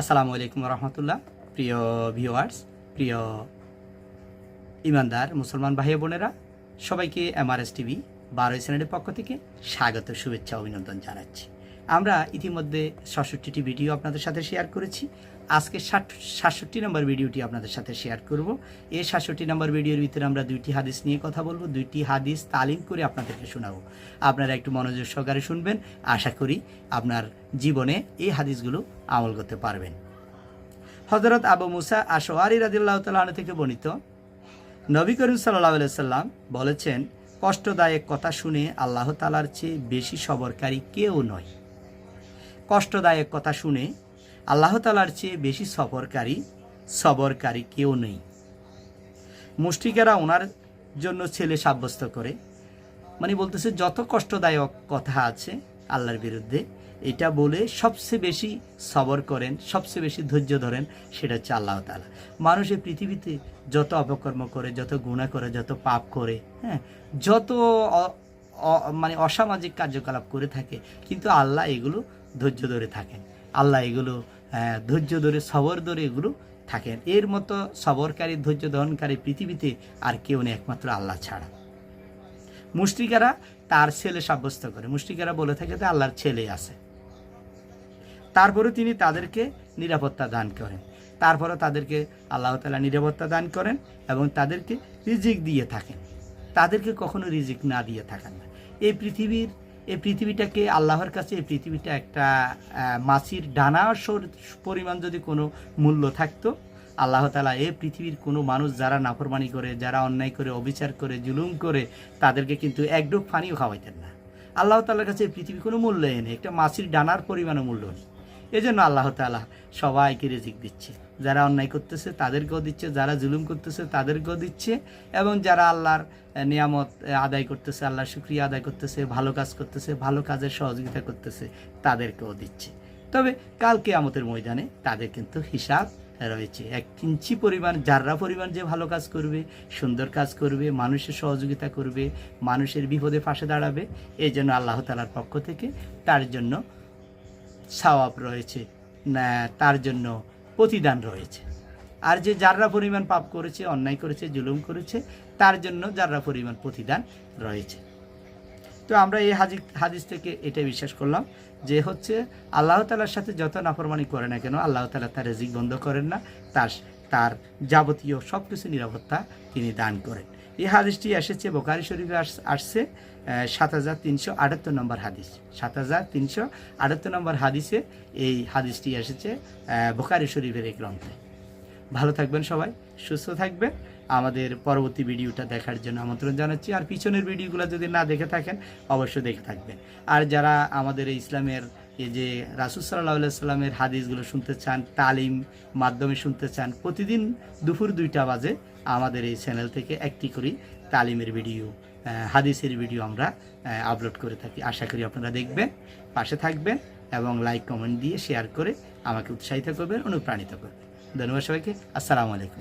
আসসালামু আলাইকুম রহমতুল্লাহ। প্রিয় ভিওয়ার্স প্রিয় ইমানদার মুসলমান ভাই বোনেরা, সবাইকে এমআরএস টিভি বারোই শ্রেণির পক্ষ থেকে স্বাগত, শুভেচ্ছা, অভিনন্দন জানাচ্ছি। আমরা ইতিমধ্যে সাতষট্টিটি ভিডিও আপনাদের সাথে শেয়ার করেছি। আজকে ষাট, সাতষট্টি নম্বর ভিডিওটি আপনাদের সাথে শেয়ার করব। এই সাতষট্টি নম্বর ভিডিওর ভিতরে আমরা দুইটি হাদিস নিয়ে কথা বলব। দুইটি হাদিস তালিম করে আপনাদেরকে শোনাবো। আপনারা একটু মনোযোগ সহকারে শুনবেন। আশা করি আপনার জীবনে এই হাদিসগুলো আমল করতে পারবেন। হজরত আবু মুসা আশোয়ারি রাদিল্লাহ তালন থেকে বর্ণিত, নবী করিম সাল্লাহ সাল্লাম বলেছেন, কষ্টদায়ক কথা শুনে আল্লাহ তালার চেয়ে বেশি সবরকারী কেউ নয়। কষ্টদায়ক কথা শুনে আল্লাহ তালার চেয়ে বেশি সফরকারী, সবরকারী কেউ নেই। মুষ্টিকেরা ওনার জন্য ছেলে সাব্যস্ত করে। মানে বলতেছে, যত কষ্টদায়ক কথা আছে আল্লাহর বিরুদ্ধে, এটা বলে সবচেয়ে বেশি সবর করেন, সবচেয়ে বেশি ধৈর্য ধরেন, সেটা হচ্ছে আল্লাহ তালা মানুষ এই পৃথিবীতে যত অপকর্ম করে, যত গুণা করে, যত পাপ করে হ্যাঁ যত মানে অসামাজিক কার্যকলাপ করে থাকে, কিন্তু আল্লাহ এগুলো ধৈর্য ধরে থাকেন। আল্লাহ এগুলো ধৈর্য ধরে, সবর ধরে এগুলো থাকেন। এর মতো সবরকারী, ধৈর্য ধারণকারী পৃথিবীতে আর কেউ নেই, একমাত্র আল্লাহ ছাড়া। মুষ্টিকারা তার ছেলে সাব্যস্ত করে। মুষ্টিকারা বলে থাকে যে আল্লাহর ছেলে আছে। তারপরে তিনি তাদেরকে নিরাপত্তা দান করেন। তারপরে তাদেরকে আল্লাহ তালা নিরাপত্তা দান করেন এবং তাদেরকে রিজিক দিয়ে থাকেন। তাদেরকে কখনো রিজিক না দিয়ে থাকেন না। এই পৃথিবীর এই পৃথিবীটাকে আল্লাহর কাছে, এই পৃথিবীটা একটা মাছির ডানা পরিমাণ যদি কোনো মূল্য থাকতো, আল্লাহ তালা এ পৃথিবীর কোনো মানুষ যারা নাফরমানি করে, যারা অন্যায় করে, অবিচার করে, জুলুম করে, তাদেরকে কিন্তু এক ডোক পানিও খাওয়াইতেন না। আল্লাহ তালার কাছে এই পৃথিবী কোনো মূল্য নেই। একটা মাছির ডানার পরিমাণও মূল্য নেই। এই জন্য আল্লাহ তালা সবাইকে রেজিক দিচ্ছে। যারা অন্যায় করতেছে তাদেরকেও দিচ্ছে, যারা জুলুম করতেছে তাদেরকেও দিচ্ছে এবং যারা আল্লাহর নিয়ামত আদায় করতেছে, আল্লাহর শুক্রিয়া আদায় করতেছে, ভালো কাজ করতেছে, ভালো কাজের সহযোগিতা করতেছে, তাদেরকেও দিচ্ছে। তবে কালকে আমতের ময়দানে তাদের কিন্তু হিসাব রয়েছে। এক কিঞ্চি পরিমাণ, যাররা পরিমাণ যে ভালো কাজ করবে, সুন্দর কাজ করবে, মানুষের সহযোগিতা করবে, মানুষের বিপদে পাশে দাঁড়াবে এই জন্য আল্লাহ তালার পক্ষ থেকে তার জন্য সওয়াব রয়েছে তার জন্য প্রতিদান রয়েছে। আর যে যাররা পরিমাণ পাপ করেছে, অন্যায় করেছে, জুলুম করেছে, তার জন্য যাররা পরিমাণ প্রতিদান রয়েছে। তো আমরা এই হাজি, হাদিস থেকে এটা বিশ্বাস করলাম যে হচ্ছে, আল্লাহ তালার সাথে যত নাফরমানি করে না কেন, আল্লাহ তালা তার রেজিক বন্ধ করেন না, তার তার যাবতীয় সব কিছু নিরাপত্তা তিনি দান করেন। এই হাদিসটি এসেছে বোকারি শরীফে আস- আসছে সাত হাজার তিনশো আটাত্তর নম্বর হাদিস। সাত হাজার তিনশো আটাত্তর নম্বর হাদিসে এই হাদিসটি এসেছে বোকারি শরীফের এই গ্রন্থে। ভালো থাকবেন সবাই, সুস্থ থাকবেন। আমাদের পরবর্তী ভিডিওটা দেখার জন্য আমন্ত্রণ জানাচ্ছি। আর পিছনের ভিডিওগুলো যদি না দেখে থাকেন, অবশ্যই দেখে থাকবেন। আর যারা আমাদের এই ইসলামের যে রাসুল সাল্লাহ সাল্লামের হাদিসগুলো শুনতে চান, তালিম মাধ্যমে শুনতে চান, প্রতিদিন দুপুর দুইটা বাজে আমাদের এই চ্যানেল থেকে একটি করি তালিমের ভিডিও হাদিসের ভিডিও আমরা আপলোড করে থাকি। আশা করি আপনারা দেখবেন, পাশে থাকবেন এবং লাইক কমেন্ট দিয়ে শেয়ার করে আমাকে উৎসাহিত করবেন, অনুপ্রাণিত করবেন। ধন্যবাদ সবাইকে। আসসালামু আলাইকুম